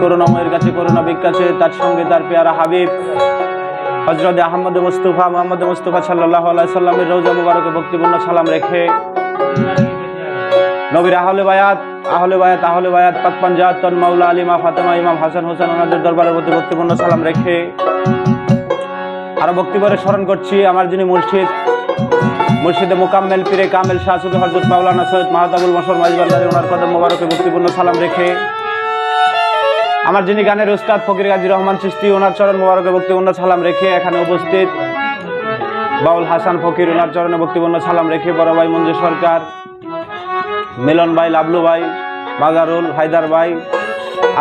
করুণাময়ের কাছে করুণা বিকাশে তার সঙ্গে তার পেয়ারা হাবিব। হজরত আহমদ মুস্তফা, মোহাম্মদ মুস্তফা সাল্লাহ সাল্লামের রোজা মুবারকে ভক্তিপূর্ণ সালাম রেখে নবীর আহলে বায়াত আহলে বায়াত আহলে বায়াত, পাক পাঞ্জাত মাওলা আলিমা ফাতেমা, ইমাম হাসান হোসেন ওনাদের দরবারের প্রতি ভক্তিপূর্ণ সালাম রেখে আরও বক্তিবরে স্মরণ করছি আমার যিনি মুর্শিদ, মুর্শিদে মোকাম্মেল পীরে কামেল শাহ সুফি হজরত মাওলানা সৈয়দ মাহতাবুল মশর মাইজবান্দারি ওনার কদম মোবারকে ভক্তিপূর্ণ সালাম রেখে আমার যিনি গানের উস্তাদ ফকির গাজী রহমান চিস্তি ওনার চরণ মোবারকে ভক্তিপূর্ণ সালাম রেখে এখানে উপস্থিত। বাউল হাসান ফকির, ওনার চরণে ভক্তিপূর্ণ সালাম রেখে বড় ভাই মঞ্জু সরকার, মিলন ভাই, লাবলু ভাই, বাজারুল হায়দার ভাই,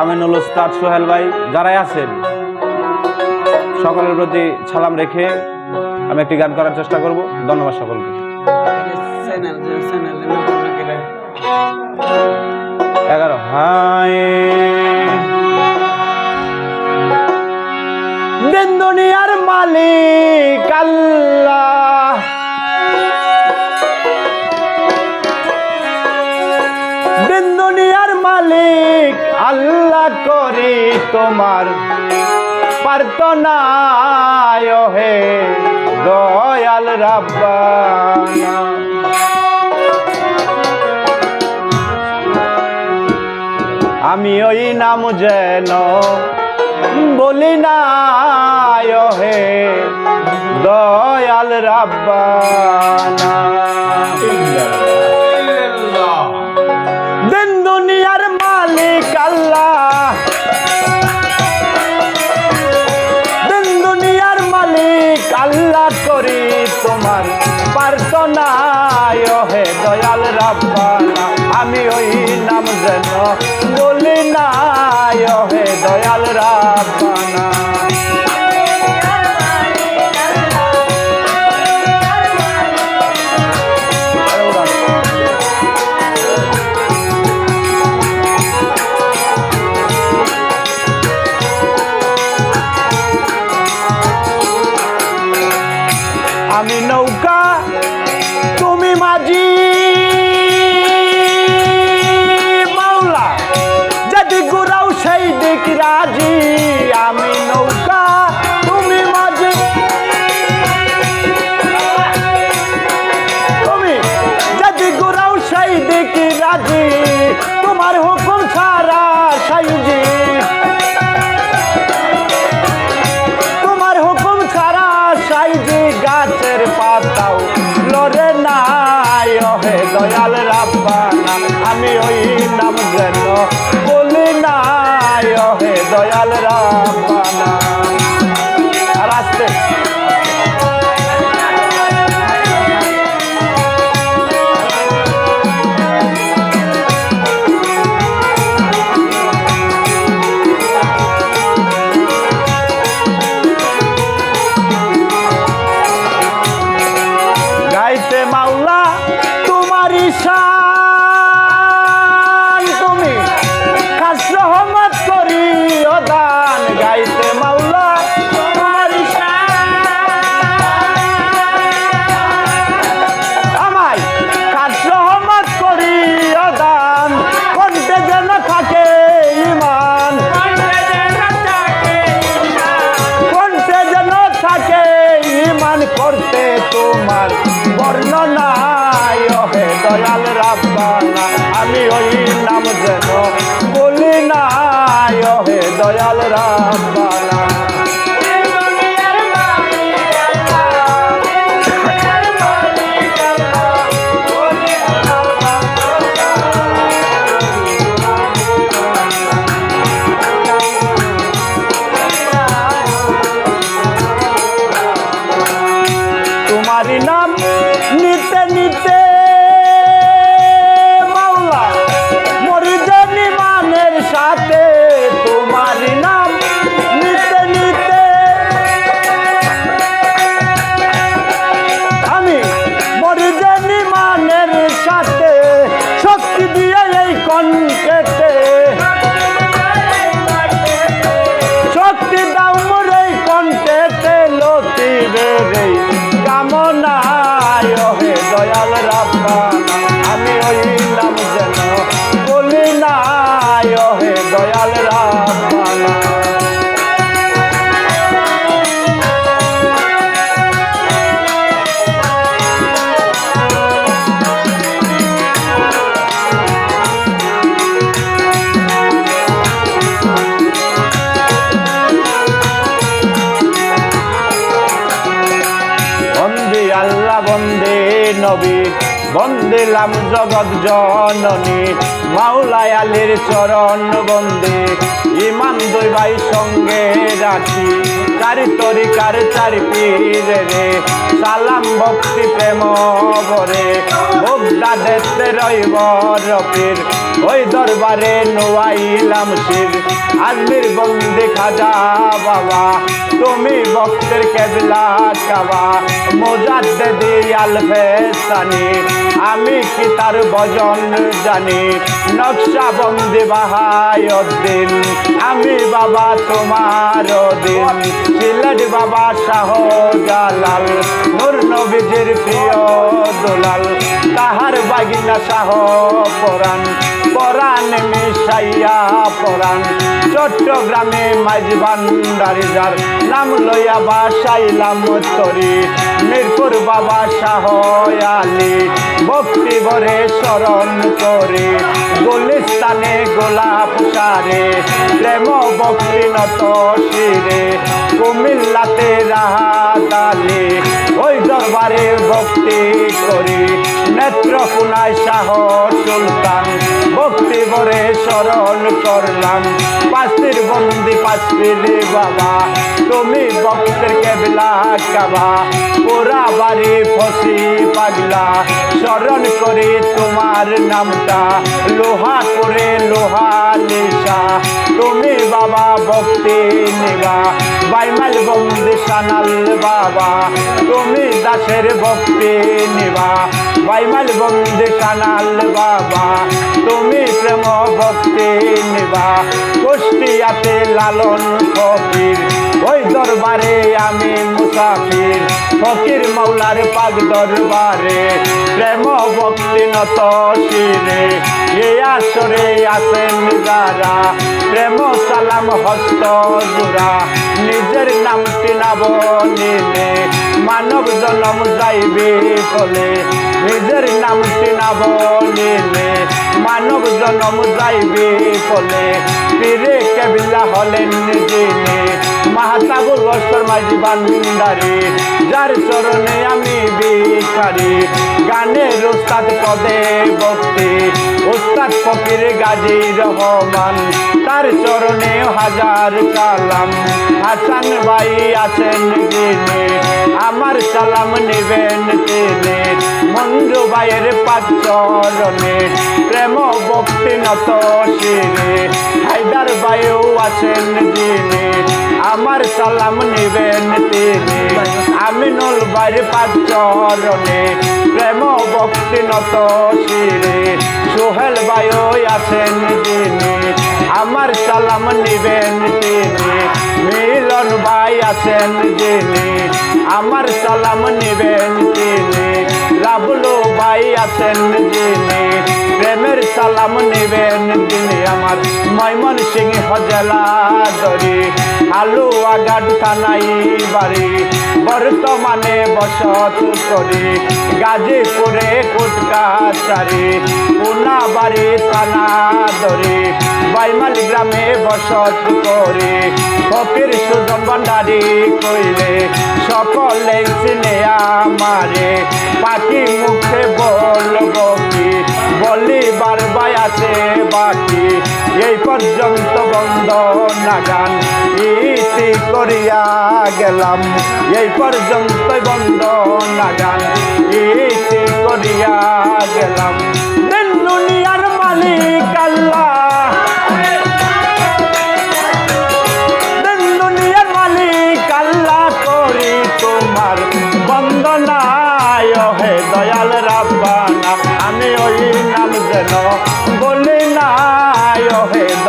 আমিনুল উস্তাদ সোহেল ভাই, যারাই আছেন, সকলের প্রতি সালাম রেখে আমি একটি গান করার চেষ্টা করব। ধন্যবাদ সকলকে। এগারো। হায় দুনিয়ার মালিক আল্লাহ। দিন দুনিয়ার মালিক আল্লাহ করি তোমার। পারত না হে দয়াল রাব্বানা। আমি ওই নাম যেন বলি না। হে দয়াল রাব্বানা। দিন দুনিয়ার মালিক আল্লাহ। দিন দুনিয়ার মালিক আল্লাহ করি তোমার প্রার্থনা হে দয়াল রাব্বানা। আমি ওই নাম যেন বলি না হে দয়াল রাব্বানা। verdade. করতে তোমার বর্ণনা হে দয়াল রাব্বানা, আমি ওই নাম যেন বলি না হে দয়াল রাব্বানা। এই কণ্ঠেতে নবী বন্দিলাম জগৎ জননী, মাওলায় আলীর চরণ বন্দে ইমাম দুই ভাই সঙ্গে রাখি, চারি তরিকার চারি পীরে রে, সালাম ভক্তি প্রেম ভরে ভোগদা দেখতে রইব রপির ওই দরবারে নোয়াইলাম শির, আজমির বন্দি খাজা বাবা তুমি ভক্তের কেবলা কাবা মোজাদ্দে দিয়াল ফেসানি। আমি কি তার ভজন জানি? নকশা বন্দি বাহায়ুদ্দিন আমি বাবা তোমার দিন সিলেট বাবা শাহ জালাল নূর নবীজির প্রিয় দোলাল। তাহার বাগিনা শাহ পরাণ। পরাণ মিশাইয়া পরাণ। চট্টগ্রামে মাঝ ভান্ডারি যার নাম লইয়া বাসাইলাম তরি। মিরপুর বাবা শাহ আলী, ভক্তি ভরে স্মরণ করে। গুলিস্তানে গোলাপ সারে, প্রেম ভক্তি নত শিরে। কুমিল্লাতে রাহাতালে ওই দরবারে ভক্তি করি। নেত্রকোনায় শাহ সুলতান ভক্তি ভরে স্মরণ করলাম। পাঁচটির বন্দি, পাঁচটির বাবা। তুমি ভক্তের কেবলা কাবা। পোড়া বাড়ি ফসি পাগলা। স্মরণ করে তোমার নামটা। লোহা করে লোহা লিসা তুমি বাবা ভক্তি নিবা বাইমাল বন্দি সানাল বাবা। তুমি দাসের ভক্তি নিবা বাইমাল বন্দি কানাল বাবা, তুমি প্রেম ভক্তি নেবা। কুষ্টিয়াতে লালন ফকির, ওই দরবারে আমি মুসাফির। ফকির মৌলার পাগ দরবারে প্রেম ভক্তি নত শিরে। এ আসরে আসেন যারা, প্রেম সালাম হস্ত জোড়া। নিজের নামটি নাব নিলে, মানব জনম যাইবে ফলে নিজের নামটি নাব নিলে মানব জনম যাইবে ফলে পীরে কেবিলা হলেন যিনি মাহাতাবুল বস্তর মাঝি বান্দারি, যার চরণে আমি ভিখারি। গানের উস্তাদ পদে ভক্তি উস্তাদ ফকির গাজী রহমান। তার চরণে হাজার সালাম হাসান ভাই আছেন যিনি আমার সালাম নেবেন তিনি মঞ্জু ভাইয়ের পাঁচ চরণে প্রেম ভক্তি নত শিরে, হায়দার ভাইও আছেন যিনি আমার সালাম নেবেন তিনি। আমিনুল ভাইয়ের পাঁচ চরণে, প্রেম ভক্তি নত শিরে, সোহেল ভাইও আছেন যিনি আমার সালাম নিবেন তিনি। মিলন ভাই আছেন যিনি আমার সালাম নিবেন তিনি। রাবলু ভাই আছেন যিনি প্রেমের সালাম নিবেন তিনি আমার ময়মন সিং হজলা দরি আলুয়া গাড থানাই বাড়ি বর্তমানে বসত করি গাজীপুরে কুটকাচারি পুনা বাড়ি থানা ধরে বাইমাল গ্রামে বসত করে ফকির সুজন ভান্ডারি কইলে সকলে চিনে আমারে পাখি মুখে বলব কি বলি বারবার আছে বাকি। এই পর্যন্ত বন্ধ নাগান ইতি করিয়া গেলাম। এই পর্যন্ত বন্ধ নাগান ইতি করিয়া গেলাম।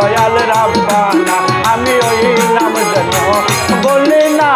দয়াল রাব্বানা আমি ওই নাম যেন বলি না।